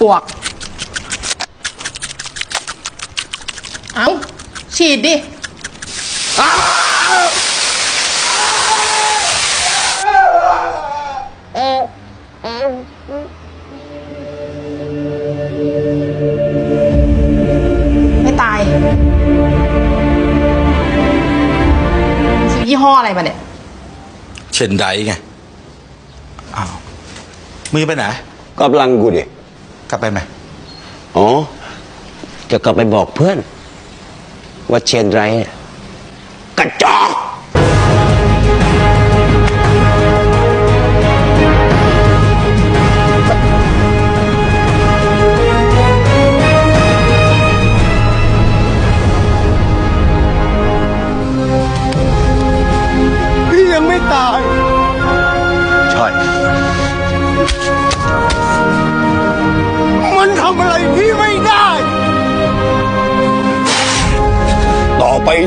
ปวก เอาฉีดดิไม่ตายซื้อยี่ห้ออะไรมาเนี่ย เช่นใดไง อ้าว มือไปไหน กำลังกูดิ กลับไปไหมอ๋อจะกลับไปบอกเพื่อน ว่าเชนไรอะ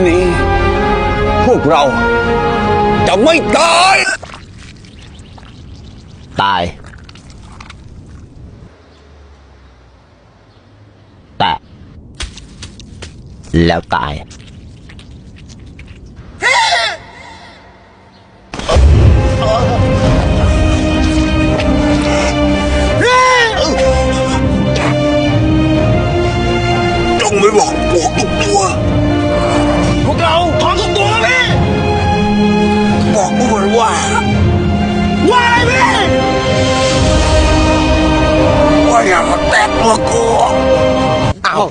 นี้ พวกเราจะไม่ตาย ตาย แตะแล้วตายจงไม่บอกพวกทุกตัว ว่า